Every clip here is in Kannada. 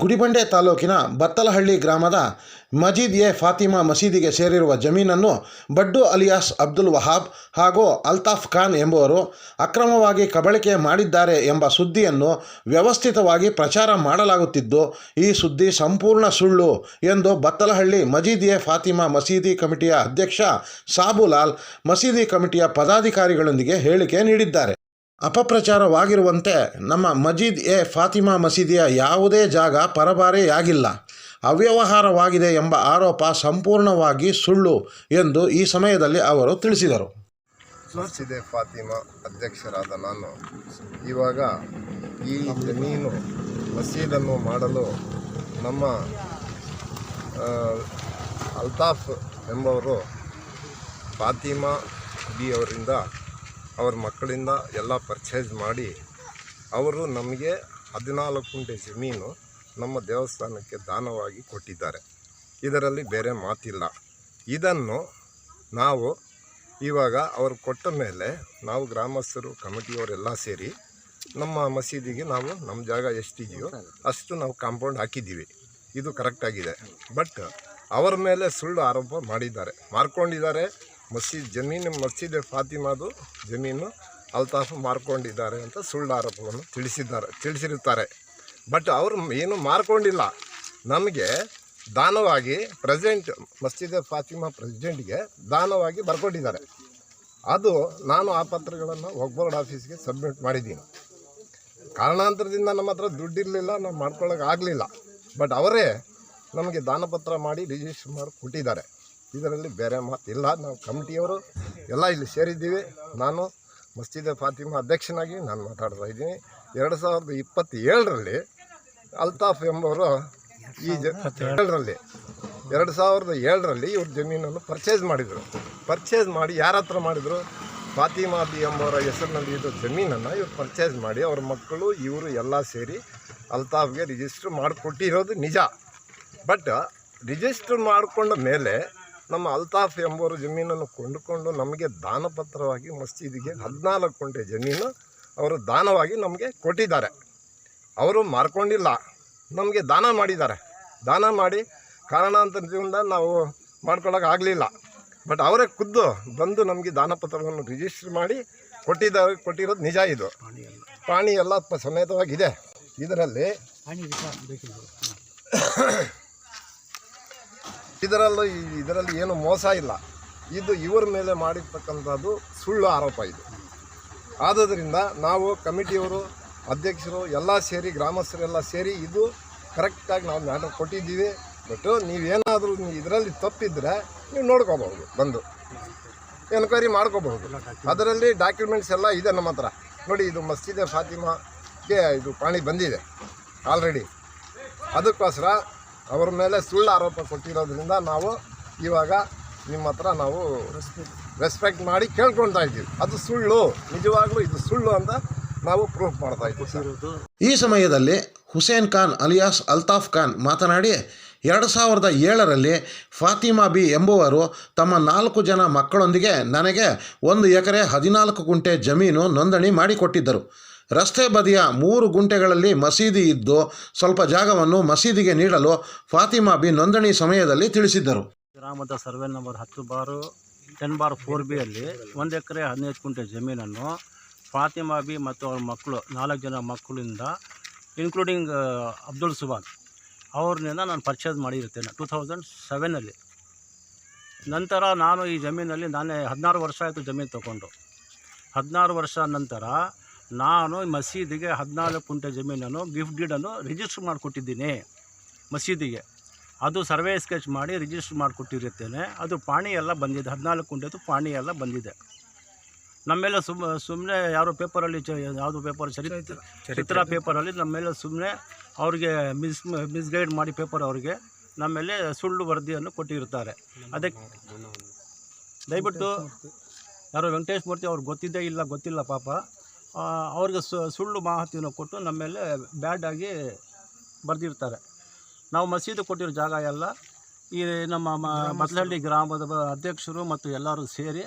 ಗುಡಿಬಂಡೆ ತಾಲೂಕಿನ ಬತ್ತಲಹಳ್ಳಿ ಗ್ರಾಮದ ಮಜೀದ್ ಎ ಫಾತಿಮಾ ಮಸೀದಿಗೆ ಸೇರಿರುವ ಜಮೀನನ್ನು ಬಡ್ಡು ಅಲಿಯಾಸ್ ಅಬ್ದುಲ್ ವಹಾಬ್ ಹಾಗೂ ಅಲ್ತಾಫ್ ಖಾನ್ ಎಂಬುವರು ಅಕ್ರಮವಾಗಿ ಕಬಳಿಕೆ ಮಾಡಿದ್ದಾರೆ ಎಂಬ ಸುದ್ದಿಯನ್ನು ವ್ಯವಸ್ಥಿತವಾಗಿ ಪ್ರಚಾರ ಮಾಡಲಾಗುತ್ತಿದ್ದು, ಈ ಸುದ್ದಿ ಸಂಪೂರ್ಣ ಸುಳ್ಳು ಎಂದು ಬತ್ತಲಹಳ್ಳಿ ಮಜೀದ್ ಎ ಫಾತಿಮಾ ಮಸೀದಿ ಕಮಿಟಿಯ ಅಧ್ಯಕ್ಷ ಸಾಬುಲಾಲ್ ಮಸೀದಿ ಕಮಿಟಿಯ ಪದಾಧಿಕಾರಿಗಳೊಂದಿಗೆ ಹೇಳಿಕೆ ನೀಡಿದ್ದಾರೆ. ಅಪಪ್ರಚಾರವಾಗಿರುವಂತೆ ನಮ್ಮ ಮಜೀದ್ ಎ ಫಾತಿಮಾ ಮಸೀದಿಯ ಯಾವುದೇ ಜಾಗ ಪರಭಾರೆಯಾಗಿಲ್ಲ ಅವ್ಯವಹಾರವಾಗಿದೆ ಎಂಬ ಆರೋಪ ಸಂಪೂರ್ಣವಾಗಿ ಸುಳ್ಳು ಎಂದು ಈ ಸಮಯದಲ್ಲಿ ಅವರು ತಿಳಿಸಿದರು. ಮಸೀದೆ ಫಾತಿಮಾ ಅಧ್ಯಕ್ಷರಾದ ನಾನು. ಇವಾಗ ಈ ಜಮೀನು ಮಸೀದನ್ನು ಮಾಡಲು ನಮ್ಮ ಅಲ್ತಾಫ್ ಎಂಬವರು ಫಾತಿಮಾ ಬಿ ಅವರಿಂದ ಅವ್ರ ಮಕ್ಕಳಿಂದ ಎಲ್ಲ ಪರ್ಚೇಸ್ ಮಾಡಿ ಅವರು ನಮಗೆ ಹದಿನಾಲ್ಕು ಗುಂಟೆ ಜಮೀನು ನಮ್ಮ ದೇವಸ್ಥಾನಕ್ಕೆ ದಾನವಾಗಿ ಕೊಟ್ಟಿದ್ದಾರೆ. ಇದರಲ್ಲಿ ಬೇರೆ ಮಾತಿಲ್ಲ. ಇದನ್ನು ನಾವು ಇವಾಗ ಅವರು ಕೊಟ್ಟ ಮೇಲೆ ನಾವು ಗ್ರಾಮಸ್ಥರು ಕಮಿಟಿಯವರೆಲ್ಲ ಸೇರಿ ನಮ್ಮ ಮಸೀದಿಗೆ ನಾವು ನಮ್ಮ ಜಾಗ ಎಷ್ಟಿದೆಯೋ ಅಷ್ಟು ನಾವು ಕಾಂಪೌಂಡ್ ಹಾಕಿದ್ದೀವಿ. ಇದು ಕರೆಕ್ಟಾಗಿದೆ ಬಟ್ ಅವರ ಮೇಲೆ ಸುಳ್ಳು ಆರೋಪ ಮಾಡಿದ್ದಾರೆ. ಮಾರ್ಕೊಂಡಿದ್ದಾರೆ. ಮಸೀದ್ ಜಮೀನು ಮಸೀದೆ ಫಾತಿಮಾದು ಜಮೀನು ಅಲ್ತಾಫ್ ಮಾರ್ಕೊಂಡಿದ್ದಾರೆ ಅಂತ ಸುಳ್ಳು ಆರೋಪವನ್ನು ತಿಳಿಸಿದ್ದಾರೆ, ತಿಳಿಸಿರುತ್ತಾರೆ. ಬಟ್ ಅವರು ಏನು ಮಾರ್ಕೊಂಡಿಲ್ಲ. ನಮಗೆ ದಾನವಾಗಿ ಪ್ರೆಸೆಂಟ್ ಮಸ್ಜಿದ್ ಫಾತಿಮಾ ಪ್ರೆಸಿಡೆಂಟ್ಗೆ ದಾನವಾಗಿ ಬರ್ಕೊಂಡಿದ್ದಾರೆ. ಅದು ನಾನು ಆ ಪತ್ರಗಳನ್ನು ಒಗ್ಬೋರ್ಡ್ ಆಫೀಸ್ಗೆ ಸಬ್ಮಿಟ್ ಮಾಡಿದ್ದೀನಿ. ಕಾರಣಾಂತರದಿಂದ ನಮ್ಮ ಹತ್ರ ದುಡ್ಡಿರಲಿಲ್ಲ, ನಾವು ಮಾಡ್ಕೊಳ್ಳೋಕೆ ಆಗಲಿಲ್ಲ. ಬಟ್ ಅವರೇ ನಮಗೆ ದಾನಪತ್ರ ಮಾಡಿ ರಿಜಿಸ್ಟರ್ ಮಾಡಿ ಕೊಟ್ಟಿದ್ದಾರೆ. ಇದರಲ್ಲಿ ಬೇರೆ ಮಾತು ಇಲ್ಲ. ನಾವು ಕಮಿಟಿಯವರು ಎಲ್ಲ ಇಲ್ಲಿ ಸೇರಿದ್ದೀವಿ. ನಾನು ಮಸ್ಜಿದ್ ಫಾತಿಮಾ ಅಧ್ಯಕ್ಷನಾಗಿ ನಾನು ಮಾತಾಡ್ತಾ ಇದ್ದೀನಿ. ಎರಡು ಸಾವಿರದ ಇಪ್ಪತ್ತೇಳರಲ್ಲಿ ಅಲ್ತಾಫ್ ಎಂಬವರು ಈ ಜ ಏಳರಲ್ಲಿ ಎರಡು ಸಾವಿರದ ಏಳರಲ್ಲಿ ಇವ್ರ ಜಮೀನನ್ನು ಪರ್ಚೇಸ್ ಮಾಡಿದರು. ಪರ್ಚೇಸ್ ಮಾಡಿ ಯಾರ ಹತ್ರ ಮಾಡಿದರು? ಫಾತಿಮಾ ಬಿ ಎಂಬವರ ಹೆಸರಿನಲ್ಲಿ ಇದ್ದ ಜಮೀನನ್ನು ಇವ್ರು ಪರ್ಚೇಸ್ ಮಾಡಿ ಅವ್ರ ಮಕ್ಕಳು, ಇವರು ಎಲ್ಲ ಸೇರಿ ಅಲ್ತಾಫ್ಗೆ ರಿಜಿಸ್ಟ್ರ್ ಮಾಡಿಕೊಟ್ಟಿರೋದು ನಿಜ. ಬಟ್ ರಿಜಿಸ್ಟರ್ ಮಾಡಿಕೊಂಡ ಮೇಲೆ ನಮ್ಮ ಅಲ್ತಾಫ್ ಎಂಬವರು ಜಮೀನನ್ನು ಕೊಂಡುಕೊಂಡು ನಮಗೆ ದಾನಪತ್ರವಾಗಿ ಮಸ್ಜಿದಿಗೆ ಹದಿನಾಲ್ಕು ಕುಂಟೆ ಜಮೀನು ಅವರು ದಾನವಾಗಿ ನಮಗೆ ಕೊಟ್ಟಿದ್ದಾರೆ. ಅವರು ಮಾರ್ಕೊಂಡಿಲ್ಲ. ನಮಗೆ ದಾನ ಮಾಡಿದ್ದಾರೆ. ದಾನ ಮಾಡಿ ಕಾರಣಾಂತರದಿಂದ ನಾವು ಮಾಡ್ಕೊಳ್ಳೋಕೆ ಆಗಲಿಲ್ಲ. ಬಟ್ ಅವರೇ ಖುದ್ದು ಬಂದು ನಮಗೆ ದಾನಪತ್ರವನ್ನು ರಿಜಿಸ್ಟರ್ ಮಾಡಿ ಕೊಟ್ಟಿದ್ದಾರೆ ಕೊಟ್ಟಿರೋದು ನಿಜ ಇದು. ಪ್ರಾಣಿ ಎಲ್ಲ ಸಮೇತವಾಗಿದೆ. ಇದರಲ್ಲಿ ಇದರಲ್ಲೂ ಇದರಲ್ಲಿ ಏನು ಮೋಸ ಇಲ್ಲ. ಇದು ಇವರ ಮೇಲೆ ಮಾಡಿರ್ತಕ್ಕಂಥದ್ದು ಸುಳ್ಳು ಆರೋಪ ಇದು. ಆದ್ದರಿಂದ ನಾವು ಕಮಿಟಿಯವರು, ಅಧ್ಯಕ್ಷರು ಎಲ್ಲ ಸೇರಿ ಗ್ರಾಮಸ್ಥರೆಲ್ಲ ಸೇರಿ ಇದು ಕರೆಕ್ಟಾಗಿ ನಾವು ಮ್ಯಾಟರ್ ಕೊಟ್ಟಿದ್ದೀವಿ. ಬಟ್ ನೀವೇನಾದರೂ ಇದರಲ್ಲಿ ತಪ್ಪಿದ್ರೆ ನೀವು ನೋಡ್ಕೋಬಹುದು, ಬಂದು ಎನ್ಕ್ವೈರಿ ಮಾಡ್ಕೋಬಹುದು. ಅದರಲ್ಲಿ ಡಾಕ್ಯುಮೆಂಟ್ಸ್ ಎಲ್ಲ ಇದೆ ನಮ್ಮ ಹತ್ರ. ನೋಡಿ, ಇದು ಮಸ್ಜಿದೆ ಫಾತಿಮಾಗೆ ಇದು ಪಾಣಿ ಬಂದಿದೆ ಆಲ್ರೆಡಿ ಅದಕ್ಕೋಸ್ಕರ ಅವ್ರ ಮೇಲೆ ಸುಳ್ಳು ಆರೋಪ ಕೊಟ್ಟಿರೋದ್ರಿಂದ ನಾವು ಇವಾಗ ನಿಮ್ಮ ಹತ್ರ ನಾವು ರೆಸ್ಪೆಕ್ಟ್ ಮಾಡಿ ಕೇಳ್ಕೊಳ್ತಾ ಇದ್ದೀವಿ. ಅದು ಸುಳ್ಳು. ನಿಜವಾಗ್ಲೂ ಇದು ಸುಳ್ಳು ಅಂತ ನಾವು ಪ್ರೂಫ್ ಮಾಡ್ತಾ ಇದ್ದೀವಿ ಈ ಸಮಯದಲ್ಲಿ ಹುಸೇನ್ ಖಾನ್ ಅಲಿಯಾಸ್ ಅಲ್ತಾಫ್ ಖಾನ್ ಮಾತನಾಡಿ ಎರಡು ಸಾವಿರದ ಏಳರಲ್ಲಿ ಫಾತಿಮಾ ಬಿ ಎಂಬುವರು ತಮ್ಮ ನಾಲ್ಕು ಜನ ಮಕ್ಕಳೊಂದಿಗೆ ನನಗೆ ಒಂದು ಎಕರೆ ಹದಿನಾಲ್ಕು ಗುಂಟೆ ಜಮೀನು ನೋಂದಣಿ ಮಾಡಿಕೊಟ್ಟಿದ್ದರು. ರಸ್ತೆ ಬದಿಯ ಮೂರು ಗುಂಟೆಗಳಲ್ಲಿ ಮಸೀದಿ ಇದ್ದು ಸ್ವಲ್ಪ ಜಾಗವನ್ನು ಮಸೀದಿಗೆ ನೀಡಲು ಫಾತಿಮಾ ಬಿ ನೋಂದಣಿ ಸಮಯದಲ್ಲಿ ತಿಳಿಸಿದ್ದರು. ಗ್ರಾಮದ ಸರ್ವೆ ನಂಬರ್ ಹತ್ತು ಬಾರು ಟೆನ್ ಬಾರ್ ಫೋರ್ ಬಿಯಲ್ಲಿ ಒಂದು ಎಕರೆ ಹದಿನೈದು ಗುಂಟೆ ಜಮೀನನ್ನು ಫಾತಿಮಾ ಬಿ ಮತ್ತು ಅವ್ರ ಮಕ್ಕಳು, ನಾಲ್ಕು ಜನ ಮಕ್ಕಳಿಂದ ಇನ್ಕ್ಲೂಡಿಂಗ್ ಅಬ್ದುಲ್ ಸುಬಾನ್ ಅವ್ರನ್ನಿಂದ ನಾನು ಪರ್ಚೇಸ್ ಮಾಡಿರ್ತೇನೆ ಟೂ ತೌಸಂಡ್ ಸೆವೆನಲ್ಲಿ ನಂತರ ನಾನು ಈ ಜಮೀನಲ್ಲಿ ನಾನೇ ಹದಿನಾರು ವರ್ಷ ಆಯಿತು ಜಮೀನು ತಗೊಂಡು. ಹದಿನಾರು ವರ್ಷ ನಂತರ ನಾನು ಮಸೀದಿಗೆ ಹದಿನಾಲ್ಕು ಕುಂಟೆ ಜಮೀನನ್ನು ಗಿಫ್ಟ್ ಡೀಡನ್ನು ರಿಜಿಸ್ಟರ್ ಮಾಡಿಕೊಟ್ಟಿದ್ದೀನಿ ಮಸೀದಿಗೆ. ಅದು ಸರ್ವೆ ಸ್ಕೆಚ್ ಮಾಡಿ ರಿಜಿಸ್ಟರ್ ಮಾಡಿಕೊಟ್ಟಿರುತ್ತೇನೆ. ಅದು ಪಾಣಿ ಎಲ್ಲ ಬಂದಿದೆ. ಹದಿನಾಲ್ಕು ಕುಂಟೆದು ಪಾಣಿ ಎಲ್ಲ ಬಂದಿದೆ. ನಮ್ಮೆಲ್ಲ ಸುಮ್ ಸುಮ್ಮನೆ ಯಾರೋ ಪೇಪರಲ್ಲಿ ಚ ಯಾವುದು ಪೇಪರ್ ಚರಿತ್ರ ಚಿತ್ರ ಪೇಪರಲ್ಲಿ ನಮ್ಮೆಲ್ಲ ಸುಮ್ಮನೆ ಅವ್ರಿಗೆ ಮಿಸ್ ಮಿಸ್ಗೈಡ್ ಮಾಡಿ ಪೇಪರ್ ಅವರಿಗೆ ನಮ್ಮೆಲ್ಲ ಸುಳ್ಳು ವರದಿಯನ್ನು ಕೊಟ್ಟಿರ್ತಾರೆ ಅದಕ್ಕೆ ದಯವಿಟ್ಟು ಯಾರೋ ವೆಂಕಟೇಶ್ ಮೂರ್ತಿ ಅವ್ರಿಗೆ ಗೊತ್ತಿದ್ದೇ ಇಲ್ಲ ಗೊತ್ತಿಲ್ಲ ಪಾಪ. ಅವ್ರಿಗೆ ಸುಳ್ಳು ಮಾಹಿತಿಯನ್ನು ಕೊಟ್ಟು ನಮ್ಮ ಮೇಲೆ ಬ್ಯಾಡಾಗಿ ಬರೆದಿರ್ತಾರೆ. ನಾವು ಮಸೀದಿ ಕೊಟ್ಟಿರೋ ಜಾಗ ಎಲ್ಲ ಈ ನಮ್ಮ ಮ- ಮತ್ಲಹಳ್ಳಿ ಗ್ರಾಮದ ಅಧ್ಯಕ್ಷರು ಮತ್ತು ಎಲ್ಲರೂ ಸೇರಿ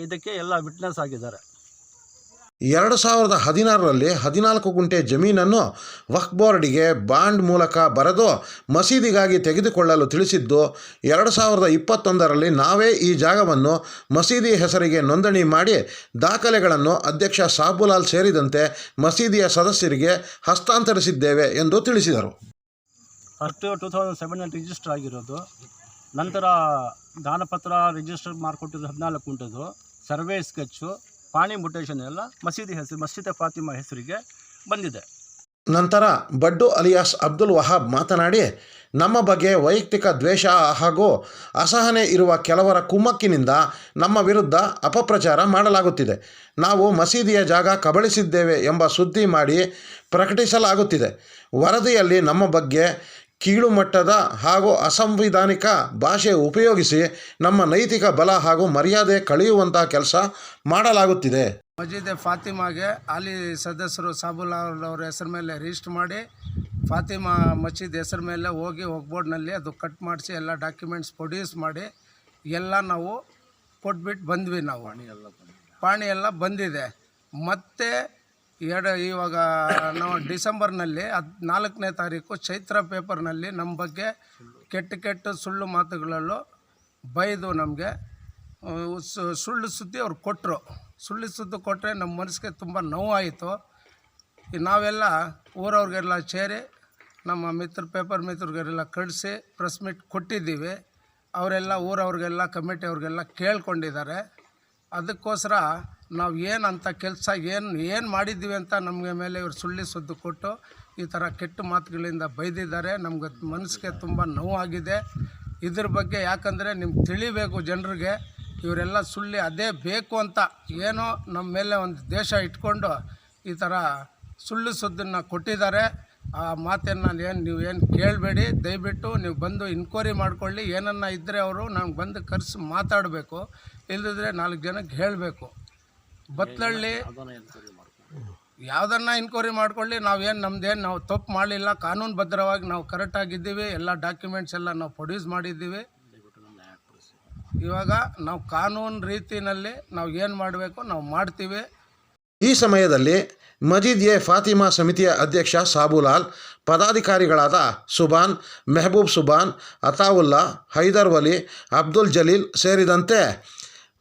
ಇದಕ್ಕೆ ಎಲ್ಲ ವಿಟ್ನೆಸ್ ಆಗಿದ್ದಾರೆ. ಎರಡು ಸಾವಿರದ ಹದಿನಾರರಲ್ಲಿ ಹದಿನಾಲ್ಕು ಗುಂಟೆ ಜಮೀನನ್ನು ವಕ್ಫ್ ಬೋರ್ಡಿಗೆ ಬಾಂಡ್ ಮೂಲಕ ಬರೆದು ಮಸೀದಿಗಾಗಿ ತೆಗೆದುಕೊಳ್ಳಲು ತಿಳಿಸಿದ್ದು, ಎರಡು ಸಾವಿರದ ಇಪ್ಪತ್ತೊಂದರಲ್ಲಿ ನಾವೇ ಈ ಜಾಗವನ್ನು ಮಸೀದಿ ಹೆಸರಿಗೆ ನೋಂದಣಿ ಮಾಡಿ ದಾಖಲೆಗಳನ್ನು ಅಧ್ಯಕ್ಷ ಸಾಬುಲಾಲ್ ಸೇರಿದಂತೆ ಮಸೀದಿಯ ಸದಸ್ಯರಿಗೆ ಹಸ್ತಾಂತರಿಸಿದ್ದೇವೆ ಎಂದು ತಿಳಿಸಿದರು. ಫಸ್ಟ್ ಟೂ ತೌಸಂಡ್ ಸೆವೆನಲ್ಲಿ ರಿಜಿಸ್ಟರ್ ಆಗಿರೋದು. ನಂತರ ದಾನಪತ್ರ ರಿಜಿಸ್ಟರ್ ಮಾಡಿಕೊಟ್ಟಿದ್ದು ಹದಿನಾಲ್ಕು ಗುಂಟದು. ಸರ್ವೆ ಸ್ಕೆಚ್ಚು ಪಾಣಿ ಮುಟೇಶನ್ ಎಲ್ಲ ಮಸೀದಿ ಹೆಸರು ಮಸ್ಜಿದ್ ಫಾತಿಮಾ ಹೆಸರಿಗೆ ಬಂದಿದೆ. ನಂತರ ಬಡ್ಡು ಅಲಿಯಾಸ್ ಅಬ್ದುಲ್ ವಹಾಬ್ ಮಾತನಾಡಿ, ನಮ್ಮ ಬಗ್ಗೆ ವೈಯಕ್ತಿಕ ದ್ವೇಷ ಹಾಗೂ ಅಸಹನೆ ಇರುವ ಕೆಲವರ ಕುಮ್ಮಕ್ಕಿನಿಂದ ನಮ್ಮ ವಿರುದ್ಧ ಅಪಪ್ರಚಾರ ಮಾಡಲಾಗುತ್ತಿದೆ. ನಾವು ಮಸೀದಿಯ ಜಾಗ ಕಬಳಿಸಿದ್ದೇವೆ ಎಂಬ ಸುದ್ದಿ ಮಾಡಿ ಪ್ರಕಟಿಸಲಾಗುತ್ತಿದೆ. ವರದಿಯಲ್ಲಿ ನಮ್ಮ ಬಗ್ಗೆ ಕೀಳುಮಟ್ಟದ ಹಾಗೂ ಅಸಂವಿಧಾನಿಕ ಭಾಷೆ ಉಪಯೋಗಿಸಿ ನಮ್ಮ ನೈತಿಕ ಬಲ ಹಾಗೂ ಮರ್ಯಾದೆ ಕಳೆಯುವಂಥ ಕೆಲಸ ಮಾಡಲಾಗುತ್ತಿದೆ. ಮಜೀದ್ ಫಾತಿಮಾಗೆ ಅಲ್ಲಿ ಸದಸ್ಯರು ಸಾಬುಲ್ ಅವ್ರ ಹೆಸರು ಮೇಲೆ ರಿಜಿಸ್ಟರ್ ಮಾಡಿ ಫಾತಿಮಾ ಮಸೀದ್ ಹೆಸರು ಮೇಲೆ ಹೋಗಿ ಹೋಗ್ಬೋರ್ಡ್ನಲ್ಲಿ ಅದು ಕಟ್ ಮಾಡಿಸಿ ಎಲ್ಲ ಡಾಕ್ಯುಮೆಂಟ್ಸ್ ಪ್ರೊಡ್ಯೂಸ್ ಮಾಡಿ ಎಲ್ಲ ನಾವು ಕೊಟ್ಬಿಟ್ಟು ಬಂದ್ವಿ ನಾವು. ಪಾಣಿ ಎಲ್ಲ ಬಂದಿದೆ. ಮತ್ತು ಎರಡು ಇವಾಗ ನಾವು ಡಿಸೆಂಬರ್ನಲ್ಲಿ ಹದ್ ನಾಲ್ಕನೇ ತಾರೀಕು ಚೈತ್ರ ಪೇಪರ್ನಲ್ಲಿ ನಮ್ಮ ಬಗ್ಗೆ ಕೆಟ್ಟ ಕೆಟ್ಟ ಸುಳ್ಳು ಮಾತುಗಳಲ್ಲೂ ಬೈದು ನಮಗೆ ಸುಳ್ಳು ಸುದ್ದಿ ಅವ್ರು ಕೊಟ್ಟರು ಸುಳ್ಳು ಸುದ್ದಿ ಕೊಟ್ಟರೆ ನಮ್ಮ ಮನಸ್ಸಿಗೆ ತುಂಬ ನೋವಾಯಿತು. ನಾವೆಲ್ಲ ಊರವ್ರಿಗೆಲ್ಲ ಸೇರಿ ನಮ್ಮ ಮಿತ್ರ, ಪೇಪರ್ ಮಿತ್ರರಿಗೆಲ್ಲ ಕಳಿಸಿ ಪ್ರೆಸ್ ಮೀಟ್ ಕೊಟ್ಟಿದ್ದೀವಿ. ಅವರೆಲ್ಲ ಊರವ್ರಿಗೆಲ್ಲ ಕಮಿಟಿ ಅವ್ರಿಗೆಲ್ಲ ಕೇಳ್ಕೊಂಡಿದ್ದಾರೆ. ಅದಕ್ಕೋಸ್ಕರ ನಾವು ಏನಂತ ಕೆಲಸ ಏನು ಏನು ಮಾಡಿದ್ದೀವಿ ಅಂತ ನಮಗೆ ಮೇಲೆ ಇವರು ಸುಳ್ಳಿ ಸುದ್ದು ಕೊಟ್ಟು ಈ ಥರ ಕೆಟ್ಟ ಮಾತುಗಳಿಂದ ಬೈದಿದ್ದಾರೆ. ನಮ್ಗೆ ಮನಸ್ಸಿಗೆ ತುಂಬ ನೋವಾಗಿದೆ. ಇದ್ರ ಬಗ್ಗೆ ಯಾಕಂದರೆ ನಿಮ್ಗೆ ತಿಳಿಬೇಕು ಜನರಿಗೆ, ಇವರೆಲ್ಲ ಸುಳ್ಳಿ ಅದೇ ಬೇಕು ಅಂತ ಏನೋ ನಮ್ಮ ಮೇಲೆ ಒಂದು ದೇಶ ಇಟ್ಕೊಂಡು ಈ ಥರ ಸುಳ್ಳು ಸುದ್ದನ್ನು ಕೊಟ್ಟಿದ್ದಾರೆ. ಆ ಮಾತನ್ನು ಏನು, ನೀವು ಏನು ಕೇಳಬೇಡಿ. ದಯವಿಟ್ಟು ನೀವು ಬಂದು ಇನ್ಕ್ವೈರಿ ಮಾಡ್ಕೊಳ್ಳಿ. ಏನನ್ನ ಇದ್ದರೆ ಅವರು ನಮ್ಗೆ ಬಂದು ಕರೆಸಿ ಮಾತಾಡಬೇಕು. ಇಲ್ಲದಿದ್ರೆ ನಾಲ್ಕು ಜನಕ್ಕೆ ಹೇಳಬೇಕು. ಬತ್ತಳ್ಳಿ ಯಾವ್ದನ್ನ ಇನ್ಕ್ವೈರಿ ಮಾಡ್ಕೊಳ್ಳಿ ನಾವೇನು ನಮ್ದೇನು ನಾವು ತಪ್ಪು ಮಾಡಲಿಲ್ಲ ಕಾನೂನು ಭದ್ರವಾಗಿ ನಾವು ಕರೆಕ್ಟಾಗಿದ್ದೀವಿ ಎಲ್ಲ ಡಾಕ್ಯುಮೆಂಟ್ಸ್ ಎಲ್ಲ ನಾವು ಪ್ರೊಡ್ಯೂಸ್ ಮಾಡಿದ್ದೀವಿ. ಇವಾಗ ನಾವು ಕಾನೂನು ರೀತಿಯಲ್ಲಿ ನಾವು ಏನು ಮಾಡಬೇಕು ನಾವು ಮಾಡ್ತೀವಿ. ಈ ಸಮಯದಲ್ಲಿ ಮಜೀದ್ ಎ ಫಾತಿಮಾ ಸಮಿತಿಯ ಅಧ್ಯಕ್ಷ ಸಾಬುಲಾಲ್ ಪದಾಧಿಕಾರಿಗಳಾದ ಸುಬಾನ್ ಮೆಹಬೂಬ್ ಸುಬಾನ್ ಅತಾವುಲ್ಲಾ ಹೈದರ್ ವಲಿ ಅಬ್ದುಲ್ ಜಲೀಲ್ ಸೇರಿದಂತೆ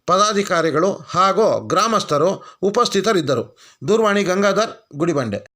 ಪದಾಧಿಕಾರಿಗಳು ಹಾಗೂ ಗ್ರಾಮಸ್ಥರು ಉಪಸ್ಥಿತರಿದ್ದರು. ದೂರವಾಣಿ ಗಂಗಾಧರ್ ಗುಡಿಬಂಡೆ.